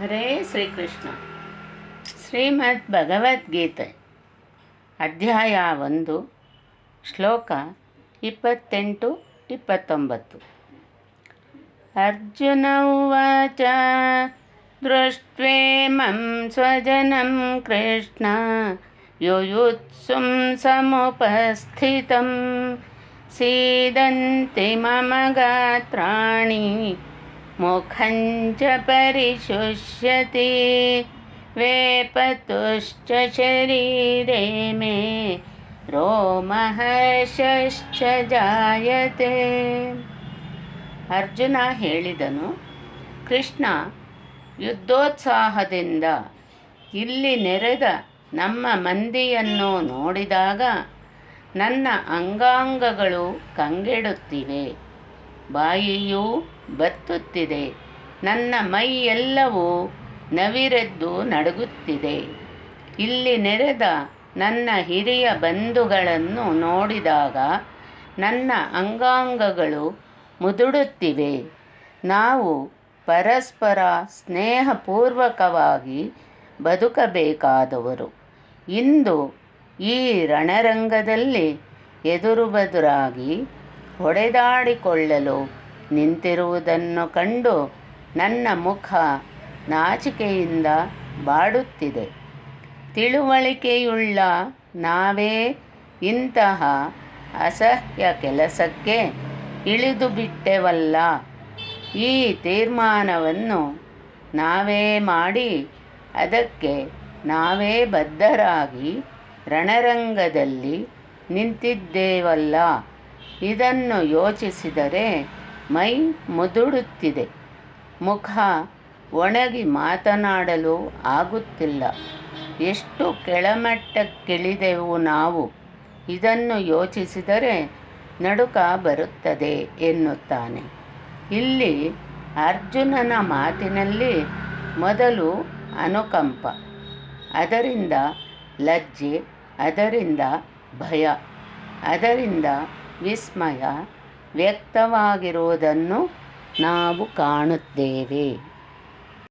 ಹರೇ ಶ್ರೀಕೃಷ್ಣ. ಶ್ರೀಮದ್ ಭಗವದ್ಗೀತೆ, ಅಧ್ಯಾಯ ಒಂದು, ಶ್ಲೋಕ ಇಪ್ಪತ್ತೆಂಟು, ಇಪ್ಪತ್ತೊಂಬತ್ತು. ಅರ್ಜುನ ಉಚ ದೃಷ್ಟ್ವೇಮಂ ಸ್ವಜನಂ ಕೃಷ್ಣ, ಯುಯುತ್ಸುಂ ಸಮುಪಸ್ಥಿತಂ, ಸೀದಂತಿ ಮಮ ಗಾತ್ರಾಣಿ मुखञ्च परिशुष्यति वेपतुश्च शरीरे मे ರೋಮಹರ್ಷಶ್ಚ ಜಾಯತೆ ಅರ್ಜುನ ಹೇಳಿದನು ಕೃಷ್ಣ ಯುದ್ಧೋತ್ಸಾಹದಿಂದ ಇಲ್ಲಿ ನೆರೆದ ನಮ್ಮ ಮಂದಿಯನ್ನು ನೋಡಿದಾಗ ನನ್ನ ಅಂಗಾಂಗಗಳು ಕಂಗೆಡುತ್ತಿವೆ ಬಾಯಿಯೂ ಬತ್ತುತ್ತಿದೆ. ನನ್ನ ಮೈ ಎಲ್ಲವೂ ನವಿರೆದ್ದು ನಡುಗುತ್ತಿದೆ. ಇಲ್ಲಿ ನೆರೆದ ನನ್ನ ಹಿರಿಯ ಬಂಧುಗಳನ್ನು ನೋಡಿದಾಗ ನನ್ನ ಅಂಗಾಂಗಗಳು ಮುದುಡುತ್ತಿವೆ. ನಾವು ಪರಸ್ಪರ ಸ್ನೇಹಪೂರ್ವಕವಾಗಿ ಬದುಕಬೇಕಾದವರು. ಇಂದು ಈ ರಣರಂಗದಲ್ಲಿ ಎದುರು ಬದುರಾಗಿ ಹೊಡೆದಾಡಿಕೊಳ್ಳಲು ನಿಂತಿರುವುದನ್ನು ಕಂಡು ನನ್ನ ಮುಖ ನಾಚಿಕೆಯಿಂದ ಬಾಡುತ್ತಿದೆ. ತಿಳುವಳಿಕೆಯುಳ್ಳ ನಾವೇ ಇಂತಹ ಅಸಹ್ಯ ಕೆಲಸಕ್ಕೆ ಇಳಿದು ಬಿಟ್ಟೆವಲ್ಲ. ಈ ತೀರ್ಮಾನವನ್ನು ನಾವೇ ಮಾಡಿ ಅದಕ್ಕೆ ನಾವೇ ಬದ್ಧರಾಗಿ ರಣರಂಗದಲ್ಲಿ ನಿಂತಿದ್ದೇವಲ್ಲ. ಇದನ್ನು ಯೋಚಿಸಿದರೆ ಮೈ ಮುದುಡುತ್ತಿದೆ. ಮುಖ ಒಣಗಿ ಮಾತನಾಡಲು ಆಗುತ್ತಿಲ್ಲ. ಎಷ್ಟು ಕೆಳಮಟ್ಟಕ್ಕಿಳಿದೆವು ನಾವು? ಇದನ್ನು ಯೋಚಿಸಿದರೆ ನಡುಕ ಬರುತ್ತದೆ ಎನ್ನುತ್ತಾನೆ. ಇಲ್ಲಿ ಅರ್ಜುನನ ಮಾತಿನಲ್ಲಿ ಮೊದಲು ಅನುಕಂಪ, ಅದರಿಂದ ಲಜ್ಜೆ, ಅದರಿಂದ ಭಯ, ಅದರಿಂದ ವಿಸ್ಮಯ ವ್ಯಕ್ತವಾಗಿರುವುದನ್ನು ನಾವು ಕಾಣುತ್ತೇವೆ.